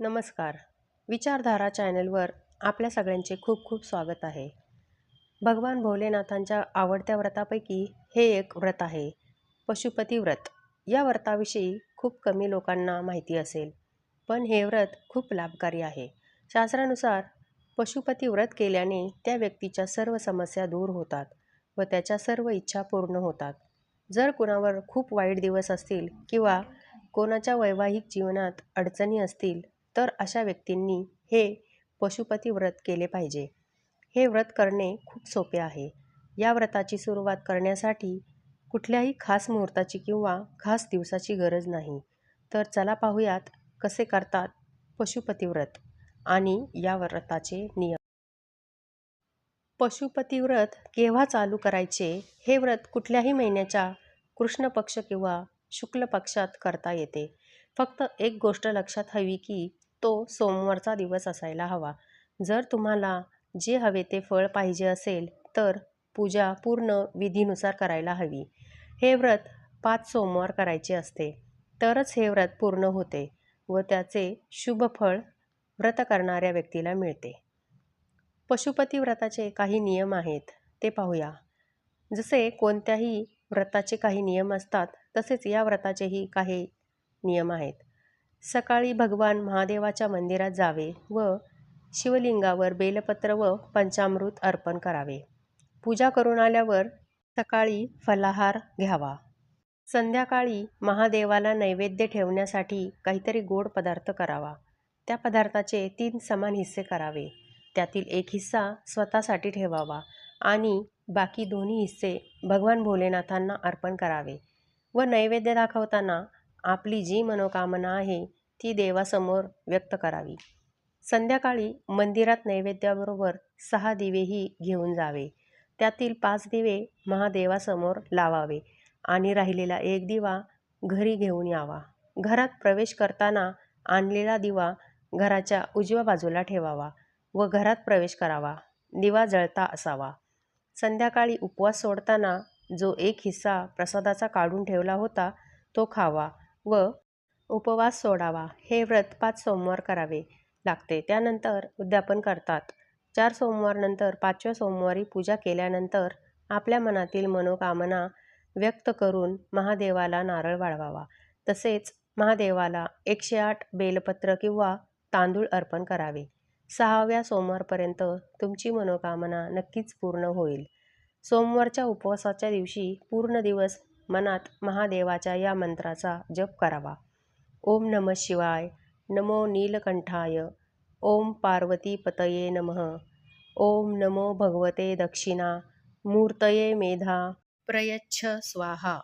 नमस्कार. विचारधारा चॅनलवर आपल्या सगळ्यांचे खूप खूप स्वागत आहे. भगवान भोलेनाथांच्या आवडत्या व्रतापैकी हे एक व्रत आहे पशुपती व्रत. या व्रताविषयी खूप कमी लोकांना माहिती असेल पण हे व्रत खूप लाभकारी आहे. शास्त्रानुसार पशुपती व्रत केल्याने त्या व्यक्तीच्या सर्व समस्या दूर होतात व त्याच्या सर्व इच्छा पूर्ण होतात. जर कुणावर खूप वाईट दिवस असतील किंवा कोणाच्या वैवाहिक जीवनात अडचणी असतील तर अशा व्यक्तींनी हे पशुपती व्रत केले पाहिजे. हे व्रत करणे खूप सोपे आहे. या व्रताची सुरुवात करण्यासाठी कुठल्याही खास मुहूर्ताची किंवा खास दिवसाची गरज नाही. तर चला पाहूयात कसे करतात पशुपती व्रत आणि या व्रताचे नियम. पशुपती व्रत केव्हा चालू करायचे हे व्रत कुठल्याही महिन्याच्या कृष्ण पक्ष किंवा शुक्ल पक्षात करता येते. फक्त एक गोष्ट लक्षात हवी की तो सोमवारचा दिवस असायला हवा. जर तुम्हाला जे हवे ते फळ पाहिजे असेल तर पूजा पूर्ण विधीनुसार करायला हवी. हे व्रत पाच सोमवार करायचे असते तरच हे व्रत पूर्ण होते व त्याचे शुभ फळ व्रत करणाऱ्या व्यक्तीला मिळते. पशुपती व्रताचे काही नियम आहेत ते पाहूया. जसे कोणत्याही व्रताचे काही नियम असतात तसेच या व्रताचेही काही नियम आहेत. सकाळी भगवान महादेवाच्या मंदिरात जावे व शिवलिंगावर बेलपत्र व पंचामृत अर्पण करावे. पूजा करून आल्यावर सकाळी फलाहार घ्यावा. संध्याकाळी महादेवाला नैवेद्य ठेवण्यासाठी काहीतरी गोड पदार्थ करावा. त्या पदार्थाचे तीन समान हिस्से करावे. त्यातील एक हिस्सा स्वतःसाठी ठेवावा आणि बाकी दोन्ही हिस्से भगवान भोलेनाथांना अर्पण करावे व नैवेद्य दाखवताना आपली जी मनोकामना आहे ती देवासमोर व्यक्त करावी. संध्याकाळी मंदिरात नैवेद्याबरोबर सहा दिवेही घेऊन जावे. त्यातील पाच दिवे महादेवासमोर लावावे आणि राहिलेला एक दिवा घरी घेऊन यावा. घरात प्रवेश करताना आणलेला दिवा घराच्या उजव्या बाजूला ठेवावा व घरात प्रवेश करावा. दिवा जळता असावा. संध्याकाळी उपवास सोडताना जो एक हिस्सा प्रसादाचा काढून ठेवला होता तो खावा. व उपवास सोडावा हे व्रत पाच सोमवार करावे लागते. त्यानंतर उद्यापन करतात. चार सोमवारनंतर पाचव्या सोमवारी पूजा केल्यानंतर आपल्या मनातील मनोकामना व्यक्त करून महादेवाला नारळ वाढवावा तसेच महादेवाला एकशे आठ बेलपत्र किंवा तांदूळ अर्पण करावे. सहाव्या सोमवारपर्यंत तुमची मनोकामना नक्कीच पूर्ण होईल. सोमवारच्या उपवासाच्या दिवशी पूर्ण दिवस मनात महादेवाच्या या मंत्राचा जप करावा. ओम नम शिवाय. नमो नीलकंठाय. ओम पार्वतीपतये नमः. ओम नमो भगवते दक्षिणा. मूर्तये मेधा. प्रयच्छ स्वाहा.